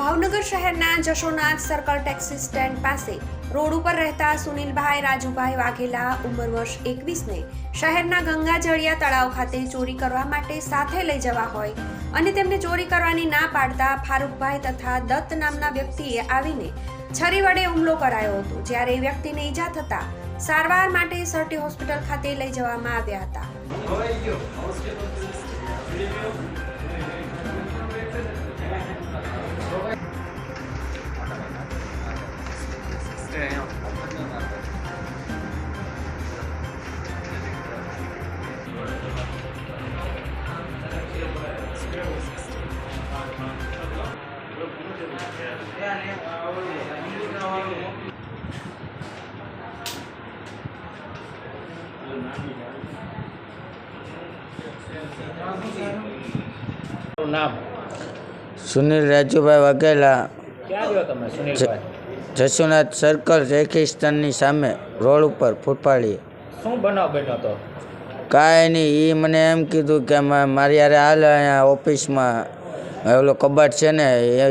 ભાવનગર શહેરના Jashonath circle taxi stand પાસે road ઉપર રહેતા સુનિલભાઈ રાજુભાઈ વાઘેલા ઉંમર વર્ષ એકવીસને શહેરના ગંગાજળિયા તળાવ ખાતે ચોરી કરવા માટે સાથે લઈ જવા હોય અને તેમને ચોરી કરવાની ના પાડતા ફારૂકભાઈ તથા દત્ત નામના વ્યક્તિએ આવીને છરી વડે હુમલો કરાયો હતો, જ્યારે વ્યક્તિને ઈજા થતા સારવાર માટે સરટી હોસ્પિટલ ખાતે લઈ જવામાં આવ્યા હતા. તમારું નામ સુનિલ રાજુભાઈ વાઘેલા ક્યાં રહ્યો તમે સુનિલભાઈ જસુનાથ સર્કલ રેખિસ્તાનની સામે રોડ ઉપર ફૂટપાડી. શું બનાવ બન્યો તો? કાંઈ નહીં એ મને એમ કીધું કે મારી યારે હાલ અહીંયા ઓફિસમાં ઓલો કબાટ છે ને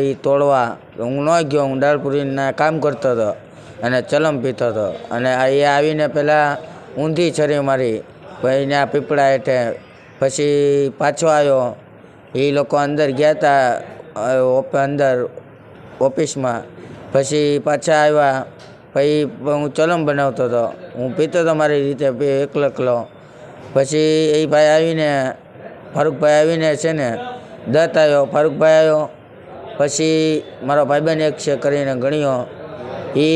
એ તોડવા. હું ન ગયો હું દાળપુરીના કામ કરતો હતો અને ચલમ પીતો હતો. અને આ એ આવીને પહેલાં ઊંધી છરી મારી પછી ત્યાં પીપળા હેઠે પછી પાછો આવ્યો. એ લોકો અંદર ગયા હતા અંદર ઓફિસમાં. પછી પાછા આવ્યા. પછી હું ચલમ બનાવતો હતો. હું પીતો હતો મારી રીતે એકલો એકલો. પછી એ ભાઈ આવીને, ફારૂકભાઈ આવીને છે ને, દત્ત આવ્યો. ફારૂકભાઈ આવ્યો. પછી મારો ભાઈબંધ એક છે કરીને ગણ્યો. એ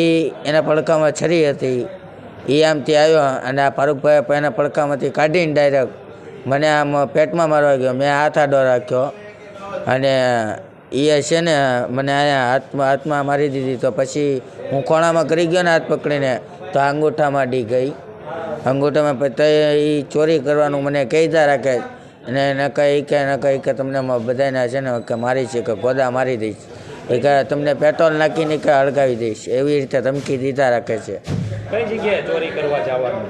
એના પડખામાં છરી હતી. એ આમથી આવ્યો અને આ ફારૂકભાઈ એના પડખામાંથી કાઢીને ડાયરેક્ટ મને આમ પેટમાં મારવા ગયો. મેં હાથ આડો રાખ્યો અને એ છે ને મને અહીંયા હાથમાં હાથમાં મારી દીધી. તો પછી હું ખોણામાં કરી ગયો ને હાથ પકડીને તો અંગૂઠામાં ડી ગઈ. અંગૂઠામાં પછી એ ચોરી કરવાનું મને કહેતા રાખે. અને ન કહી કે ન કહી કે તમને બધાને છે ને કે મારી છે કે ગોદા મારી દઈશ. એ કે તમને પેટ્રોલ નાખીને કે હળગાવી દઈશ. એવી રીતે ધમકી દીધા રાખે છે. કઈ જગ્યાએ ચોરી કરવા જવાનું?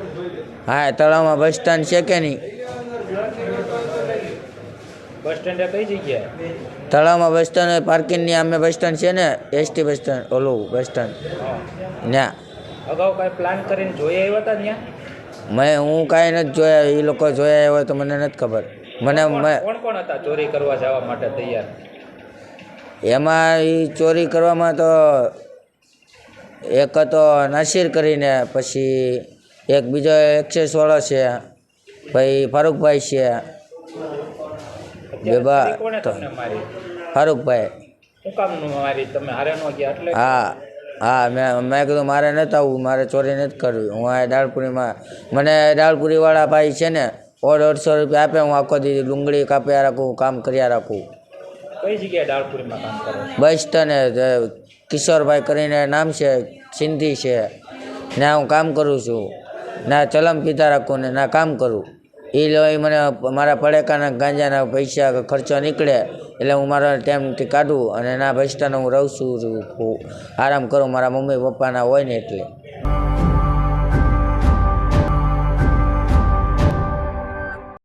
હા તળાવમાં બસ સ્ટેન્ડ છે કે નહીં? બસ સ્ટેન્ડ કઈ જગ્યાએ? તળાવમાં બસ સ્ટેન્ડ પાર્કિંગની અમે બસ સ્ટેન્ડ છે ને એસટી બસ સ્ટેન્ડ ઓલું બસ સ્ટેન્ડ. ત્યાં અગાઉ કાંઈ પ્લાન કરીને જોઈ આવ્યા હતા ત્યાં? મેં હું કાંઈ નથી જોયા એ લોકો જોયા હોય તો મને નથી ખબર. મને કોણ કોણ હતા ચોરી કરવા જવા માટે તૈયાર? એમાં એ ચોરી કરવામાં તો એક હતો નાસિર કરીને પછી એક બીજો એક્સેસવાળો છે પછી ફારૂકભાઈ છે. મારી? ફારૂકભાઈ હા હા મેં મેં કીધું મારે નથી આવવું મારે ચોરી નથી કરવી. હું આ દાળપુરીમાં મને દાળપુરીવાળા ભાઈ છે ને ઓઢ અઢસો રૂપિયા આપે હું આખો દી ડુંગળી કાપ્યા રાખું કામ કર્યા રાખું. કઈ જગ્યાએ ડાળપુરીમાં કામ કરો? બસ તને કિશોરભાઈ કરીને નામ છે સિંધી છે. ના હું કામ કરું છું. ના ચલમ પીતા રાખું ને ના કામ કરું. એ લો એ મને મારા પડેકાના ગાંજાના પૈસા ખર્ચો નીકળે એટલે હું મારા ટાઈમથી કાઢું અને ના બસ હું રહું છું આરામ કરું, મારા મમ્મી પપ્પાના હોય ને એટલે.